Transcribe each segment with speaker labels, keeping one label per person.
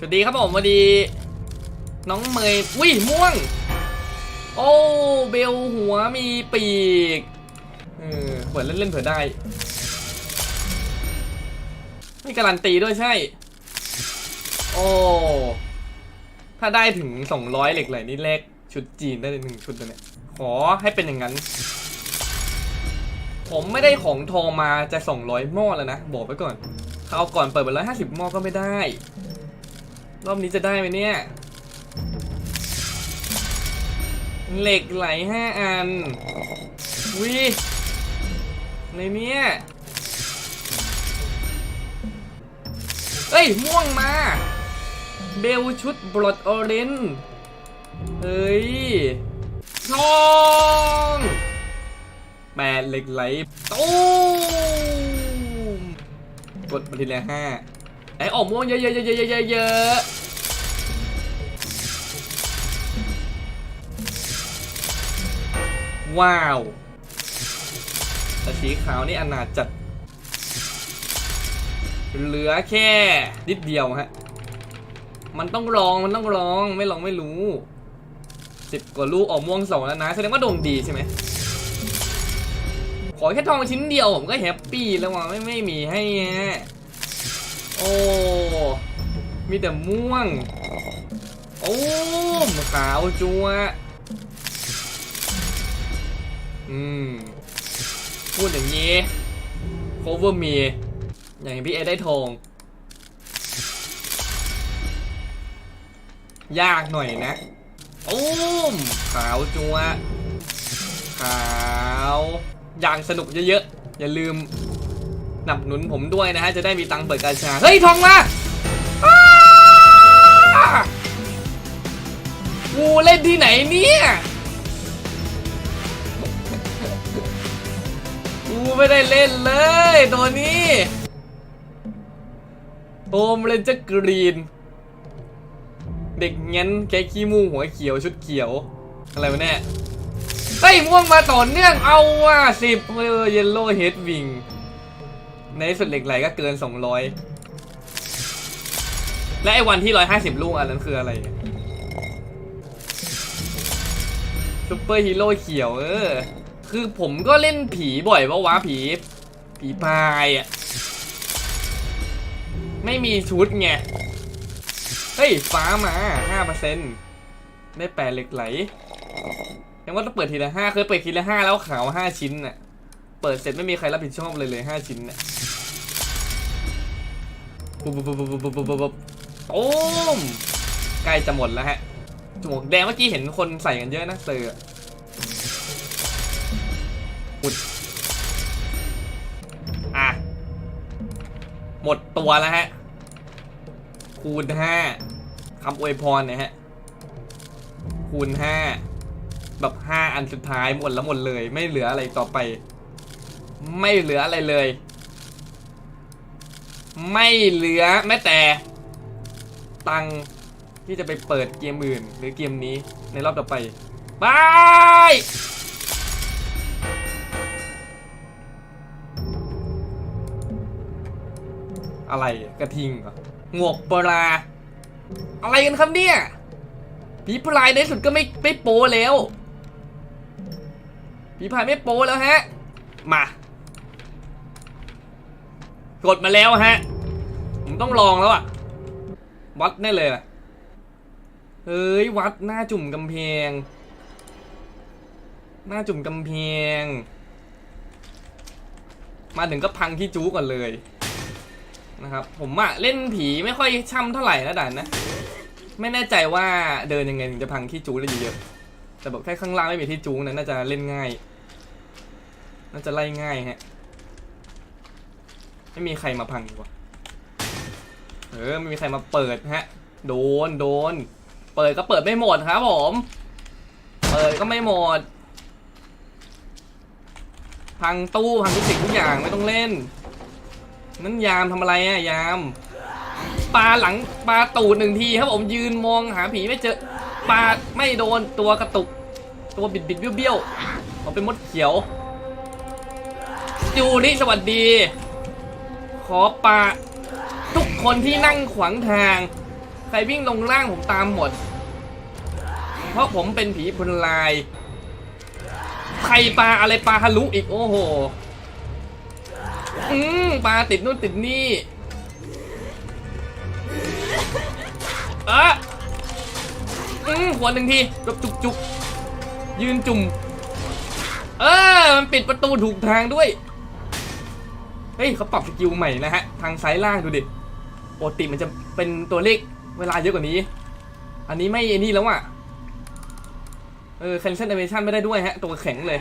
Speaker 1: สวัสดีครับผมสวัสดี น้องเมย์อุ้ยม่วง โอ้เบลหัวมีปีกเออเปิดเล่นๆเผื่อได้ไม่การันตีด้วยใช่ โอ้ ถ้าได้ถึง200เหล็กไหลนี่เลขชุดจีนได้หนึ่งชุดเลยเนี่ย ขอให้เป็นอย่างนั้น ผมไม่ได้ของทองมาจะ200หม้อแล้วนะ บอกไว้ก่อนคราก่อนเปิดไปร้อยห้าสิบหม้อก็ไม่ได้ รอบนี้จะได้ไหมเนี่ย เหล็กไหลห้าอันวิในเนี้ยเอ้ย ม่วงมา เบลชุดบลดออเรนเฮ้ยทองแปดเหล็กไหลตู้มกดมาทีละห้า ไอ้ออกม่วงเยอะๆๆๆๆเยอะๆว้าวแต่สีขาวนี่อนาจัด เหลือแค่ นิดเดียวฮะ มันต้องลอง มันต้องลอง ไม่ลองไม่รู้ สิบกว่าลูกออกม่วงสองแล้วนะ แสดงว่าดวงดีใช่ไหม ขอแค่ทองชิ้นเดียวผมก็แฮปปี้แล้วว่ะไม่ไม่มีให้ฮะ โอ้ มีแต่ม่วง โอ้มขาวจัวอืม พูดอย่างนี้ cover me อย่างพี่เอได้ทอง ยากหน่อยนะ โอ้มขาวจัวขาว อย่างสนุกเยอะๆ อย่าลืม นับหนุนผมด้วยนะฮะ จะได้มีตังค์เปิดกาชา เฮ้ย ทองมาอ้ากูเล่นที่ไหนเนี่ยกูไม่ได้เล่นเลย ตัวนี้โอมเลนจะกรีน เด็กงั้นแกขี้มูหัวเขียวชุดเขียว อะไรวะเนี่ยเฮ้ม่วงมาต่อเนื่องเอาว่ะสิบเออเยลโล่เฮดวิง ในที่สุดเหล็กไหลก็เกิน 200 และไอ้วันที่ 150 ลูกอันนั้นคืออะไรซูเปอร์ฮีโร่เขียวเออ คือผมก็เล่นผีบ่อยปะวะผี ผีพายอะ ไม่มีชุดไง เฮ้ย ฟ้ามา 5%ได้แปดเหล็กไหลยังว่าต้องเปิดทีละห้าเคยเปิดทีละห้าแล้วขาวห้าชิ้นน่ะ เปิดเสร็จไม่มีใครรับผิดชอบเลยเลยห้าชิ้นน่ะ ปุ๊บปุ๊บปุ๊บปุ๊บปุ๊บปุ๊บโอ้มใกล้จะหมดแล้วฮะจมูกแดงเมื่อกี้เห็นคนใส่กันเยอะนะเซอร์อะอุดอะ หมดตัวแล้วฮะ คูณห้าคำอวยพรเนี่ยฮะ คูณห้าแบบห้าอันสุดท้ายหมดแล้วหมดเลย ไม่เหลืออะไรต่อไป ไม่เหลืออะไรเลย ไม่เหลือแม้แต่ ตังที่จะไปเปิดเกมอื่น หรือเกมนี้ในรอบต่อไปบายอะไรกระทิงเหรอหงวกปลา อะไรกันครับเนี่ยผีพลายในสุดก็ไม่ไม่โปแล้วผีพลายไม่โปแล้วฮะ มา กดมาแล้วฮะ ผมต้องลองแล้วอะวัดแน่เลยนะเฮ้ย วัดหน้าจุ่มกำแพง หน้าจุ่มกำแพง มาถึงก็พังที่จูก่อนเลยนะครับ ผมอะเล่นผีไม่ค่อยช่ำเท่าไหร่แล้วด่านนะ ไม่แน่ใจว่าเดินยังไงถึงจะพังที่จูได้เยอะแต่แบบแค่ข้างล่างไม่มีที่จูนั้นน่าจะเล่นง่าย น่าจะไล่ง่ายฮะ ไม่มีใครมาพังดีกว่าเออไม่มีใครมาเปิดฮะ โดนโดน เปิดก็เปิดไม่หมดครับผม เปิดก็ไม่หมด พังตู้พังทุกสิ่งทุกอย่างไม่ต้องเล่น นั่นยามทำอะไรอะยามปลาหลังปลาตูดหนึ่งทีครับผมยืนมองหาผีไม่เจอปลาไม่โดนตัวกระตุก ตัวบิดบิดเบี้ยวเบี้ยวเขาเป็นมดเขียวจูริสวัสดี ขอปลาทุกคนที่นั่งขวางทาง ใครวิ่งลงล่างผมตามหมด เพราะผมเป็นผีพลลาย ใครปลาอะไรปลาฮารุอีกโอ้โห อืมปลาติดนู่นติดนี่ เอะอืมหัวหนึ่งทีจุกจุกจุกยืนจุ่ม เออ มันปิดประตูถูกทางด้วย เฮ้ยเขาปรับสกิลใหม่นะฮะ ทางซ้ายล่างดูดิปกติมันจะเป็นตัวเลขเวลาเยอะกว่านี้ อันนี้ไม่ไอ้นี่แล้วอะ เออ cancel animation ไม่ได้ด้วยฮะ ตัวแข็งเลย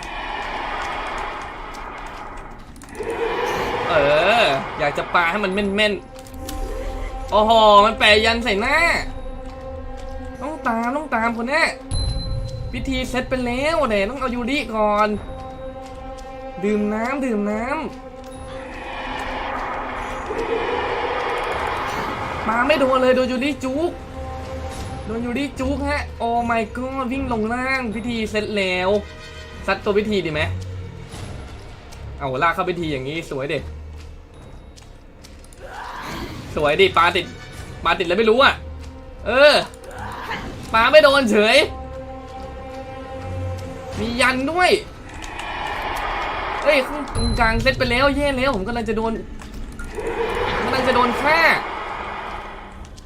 Speaker 1: เออ อยากจะปาให้มันแม่นๆ โอ้โห มันแปะยันใส่หน้า ต้องตาม ต้องตามคนนี้พิธีเสร็จไปแล้วเดี๋ยต้องเอายูริก่อน ดื่มน้ำดื่มน้ำ มาไม่โดนเลยโดนยูริจุกโดนยูริจุกฮะ โอ้ my god วิ่งลงล่างพิธีเสร็จแล้วซัดตัวพิธีดีไหมเอาลากเข้าพิธีอย่างนี้สวยเด็กสวยดิปลาติดปลาติดแล้วไม่รู้อะ เออปลาไม่โดนเฉย มียันด้วยเฮ้ยตรงกลางเซตไปแล้วแย่แล้วผมกำลังจะโดนกำลังจะโดนฆ่า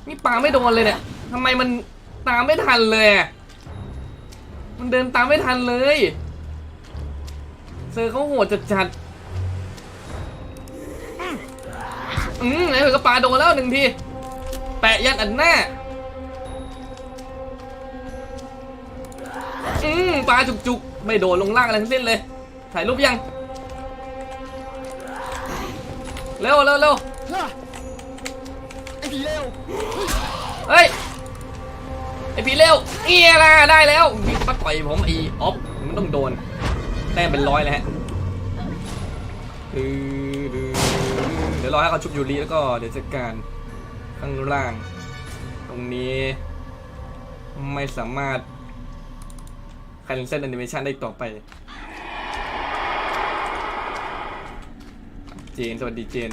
Speaker 1: นี่ปาไม่โดนเลยเนี่ยทำไมมันตามไม่ทันเลย มันเดินตามไม่ทันเลย เซอร์เขาโหดจัดจัดๆอืมไหนเผื่อก็ปาโดนแล้วหนึ่งที แปะยันอันหน้า อืมปลาจุกๆ ไม่โดดลงล่างอะไรทั้งสิ้นเลย ถ่ายรูปยัง เร็วเร็วเร็ว
Speaker 2: ผีเร็ว
Speaker 1: เฮ้ยไอผีเร็วเอียล่ะได้แล้ววิ่งมาต่อยผมไอออฟมันต้องโดนแต้มเป็นร้อยเลยฮะเดี๋ยวรอให้เขาชุบยูริแล้วก็เดี๋ยวจัดการข้างล่าง ตรงนี้ ไม่สามารถคันเส้นแอนิเมชันได้ต่อไป เจน สวัสดีเจน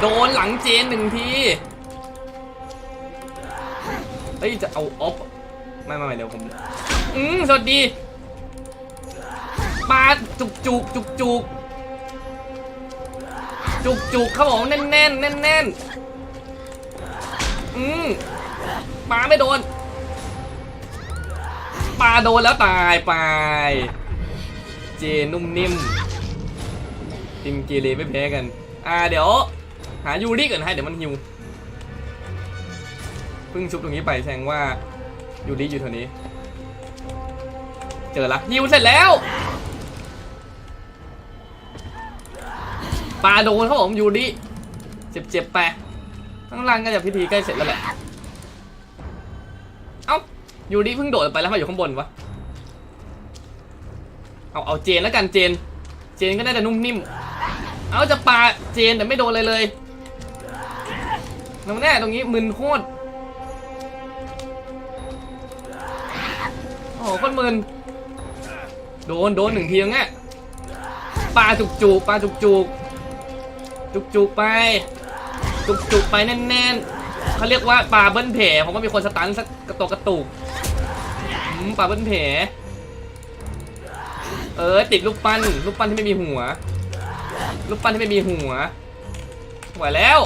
Speaker 1: โดนหลังเจนหนึ่งทีเฮ้ยจะเอาออฟไม่ไม่ไม่เดี๋ยวผมอืมสวัสดีปลาจุกจุกจุกจุกจุกจุกครับผมแน่นแน่นแน่นแน่นอืมปลาไม่โดนปลาโดนแล้วตายไปเจนุ่มนิ่มติมเกเรไม่แพ้กัน อ่าเดี๋ยว หายูริก่อนให้เดี๋ยวมันฮิวเพิ่งชุบตรงนี้ไปแสดงว่ายูริอยู่แถวนี้ เจอละฮิวเสร็จแล้วปลาโดนครับผมยูริเจ็บๆไปข้างล่างก็จะพิธีใกล้เสร็จแล้วแหละเอ้ายูริเพิ่งโดดไปแล้วมาอยู่ข้างบนวะเอาเอาเจนแล้วกันเจน เจนก็น่าจะนุ่มนิ่ม เอาจะปาเจนแต่ไม่โดนเลยเลย ตรงแน่ตรงนี้มึนโคตรโอ้โหโคนมึนโดนโดนหนึ่งทียงเงี้ปลาจุกจุกปลาจุกจุกจุกจุกไป จุกจุกไปแน่นๆเขาเรียกว่าปลาเบิ้ลแผลผมว่ามีคนสตันสักกระตกกระตุกปลาเบิ้ลแผลเออติดลูกปั้นลูกปั้นที่ไม่มีหัว ลูกปั้นที่ไม่มีหัวไหวแล้ว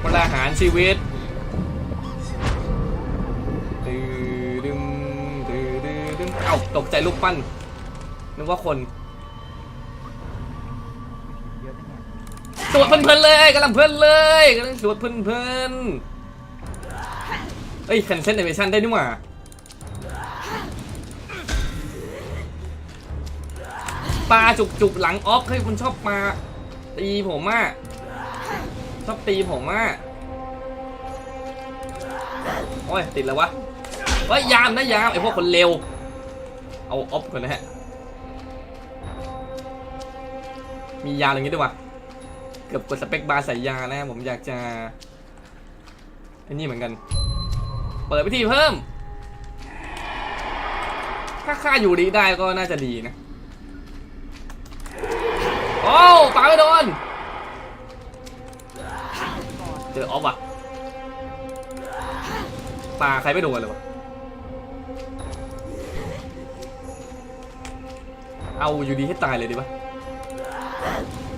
Speaker 1: คนละอาหารชีวิตดื้อดึมดื้อดื้อดึมเอ้าตกใจลูกปั้น นึกว่าคน
Speaker 2: เยอะนะเนี่ย
Speaker 1: สวดเพลินๆเลยกำลังเพลินเลยกำลังสวดเพลินๆเอ้ยแคนเซนเอเมชันได้นี่หว่าปลาจุกๆหลังออฟเฮ้ยคุณชอบมาตีผมอะ อบตีผมอะโอ้ยติดแล้ววะเฮ้ยยามนะยามไอพวกคนเร็ว เอาออฟก่อนนะฮะ มียาอะไรอย่างงี้ด้วยวะเกือบกดสเปคบาร์ใส่ยานะผมอยากจะไอ้นี่เหมือนกัน เปิดวิธีเพิ่ม ถ้าค่าอยู่ดีได้ก็น่าจะดีนะ โอ้วปาไม่โดน เจอออฟว่ะปลาใครไม่โดนเลยวะเอาอยู่ดีให้ตายเลยดีปะ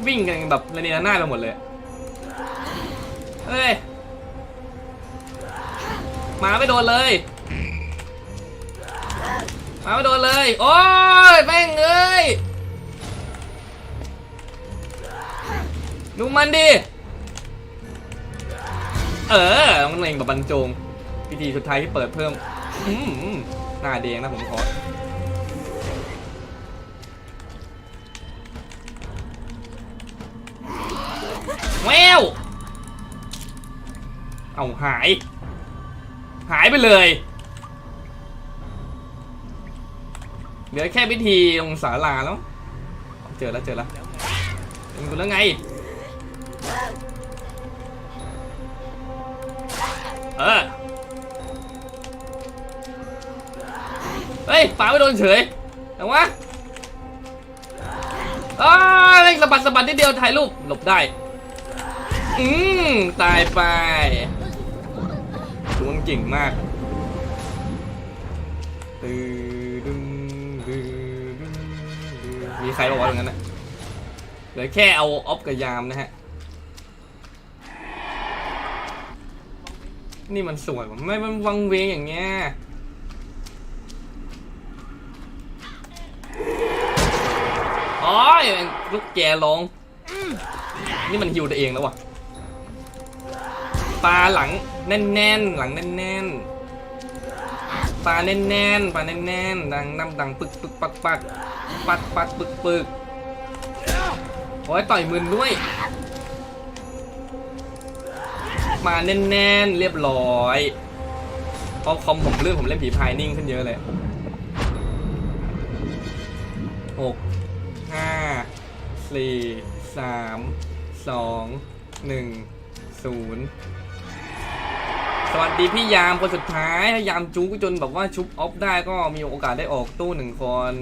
Speaker 1: วิ่งกันแบบระเนระนาดไปหมดเลยเฮ้ยมาไม่โดนเลย มาไม่โดนเลย โอ้ยแม่งเอ้ยดูมันดิ เออมันเองแบบบรรจงพิธีสุดท้ายที่เปิดเพิ่มอืมหน้าแดงนะผมขอแววเอาหาย หายไปเลย เหลือแค่พิธีลงศาลาแล้ว เจอแล้วเจอแล้วเห็นกูแล้วไง เออเฮ้ยป๋าไม่โดนเฉยแต่ว่าอ้าเล่นสะบัดสะบัดนิดเดียวถ่ายรูปหลบได้ อืมตายไปดวงเก่งมากตึดึงดึงดึงมีใครบอกว่าอย่างนั้นนะเหลือแค่เอาออฟกับยามนะฮะ นี่มันสวยไม่มันวังเวงอย่างเงี้ยโอ้ยลูกแกลงนี่มันฮิวตัวเองแล้ววะปลาหลังแน่นๆ หลังแน่นๆ ปลาแน่นๆ ปลาแน่นๆ ดังน้ำดังปึกปึกปักปักปักปักปึกปึกโอ้ยต่อยมืนด้วย มาแน่นๆ เรียบร้อยเพอคอมผมเรื่องผมเล่นผีพายนิ่งขึ้นเยอะเลยหกห้าสี่สามสองหนึ่งศูนย์สวัสดีพี่ยามคนสุดท้ายยามจู๊จนแบบว่าชุบออฟได้ก็มีโอกาสได้ออกตู้หนึ่งคน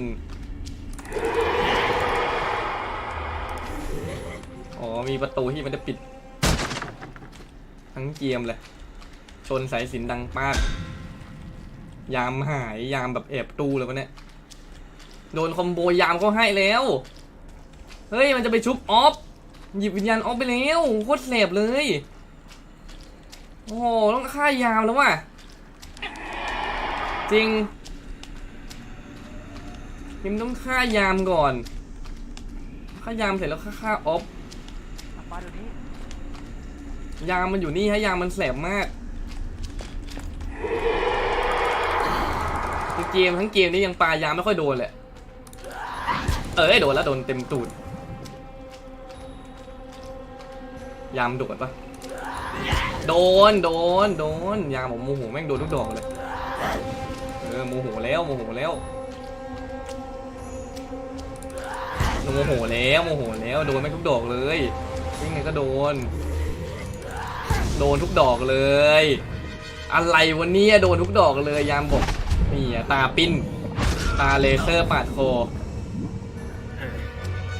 Speaker 1: อ๋อมีประตูที่มันจะปิด ทั้งเกมเลย ชนสายสินดังปาด ยามหายยามแบบแอบตู้เลยวะเนี่ย โดนคอมโบยามเขาให้แล้ว เฮ้ย มันจะไปชุบออฟ หยิบวิญญาณออฟไปแล้วโคตรแสบเลย โอ้โห ต้องฆ่ายามแล้วว่ะ จริงยิมต้องฆ่ายามก่อน ฆ่ายามเสร็จแล้วฆ่าฆ่าออฟ
Speaker 2: ยา
Speaker 1: มมันอยู่นี่ฮะยามมันแสบมากเกมทั้งเกมนี้ยังปลายามไม่ค่อยโดนเลยเออโดนแล้วโดนเต็มตูดยามโดดปะโดนโดนโดนยามผมโมโหแม่งโดนทุกดอกเลยเออโมโหแล้วโมโหแล้วโมโหแล้วโมโหแล้วโดนแม่งทุกดอกเลยวิ่งไงก็โดน โดนทุกดอกเลย อะไรวันนี้โดนทุกดอกเลยยามบอกนี่ตาปิ้น ตาเลเซอร์ปาดคอ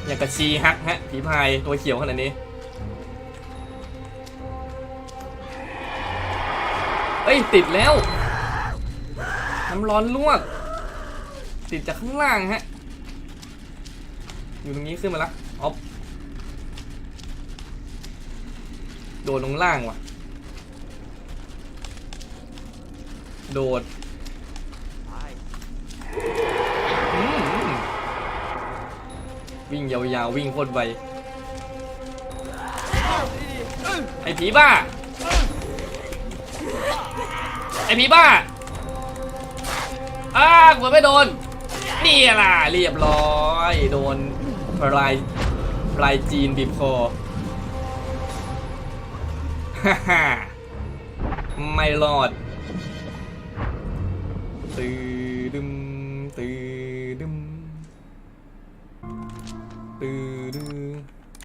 Speaker 1: อย่างกระชีฮักฮะผีพายตัวเขียวขนาดนี้เอ้ยติดแล้วน้ำร้อนลวก ติดจากข้างล่างฮะ อยู่ตรงนี้ขึ้นมาละออฟโดนลงล่างว่ะ โดดวิ่งยาวๆวิ่งโคตรไวไอ้ผีบ้า ไอ้ผีบ้าอ้ากดไม่โดน นี่ล่ะ เรียบร้อย โดนปลายปลายจีนบีบคอฮ่าฮ่าไม่รอด ตืดึมตืดึมตืดึม